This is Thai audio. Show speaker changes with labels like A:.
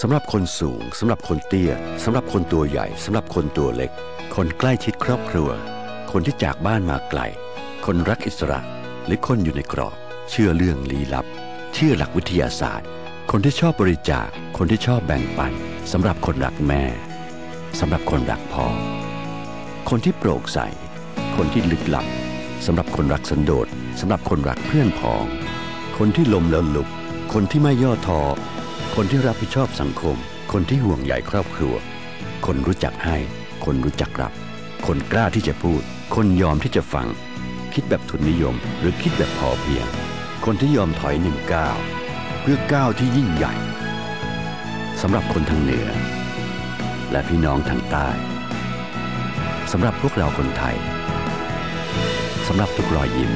A: สำหรับคนสูงสำหรับคนเตี้ยสำหรับคนตัวใหญ่สำหรับคนตัวเล็ก คนใกล้ชิดครอบครัว คนที่จากบ้านมาไกล คนรักอิสระ หรือคนอยู่ในกรอบ เชื่อเรื่องลี้ลับ เชื่อหลักวิทยาศาสตร์ คนที่ชอบบริจาค คนที่ชอบแบ่งปันสำหรับคนรักแม่สำหรับคนรักพ่อ คนที่โปร่งใส คนที่ลึกลับสำหรับคนรักสันโดษสำหรับคนรักเพื่อนพ้อง คนที่ลมแล้วลุก คนที่ไม่ย่อท้อ คนที่รับผิดชอบสังคม คนที่ห่วงใยครอบครัว คนรู้จักให้ คนรู้จักรับ คนกล้าที่จะพูด คนยอมที่จะฟัง คิดแบบทุนนิยม หรือคิดแบบพอเพียง คนที่ยอมถอยหนึ่งก้าวเพื่อก้าวที่ยิ่งใหญ่สำหรับคนทางเหนือ และพี่น้องทางใต้สำหรับพวกเราคนไทยสำหรับทุกรอยยิ้ม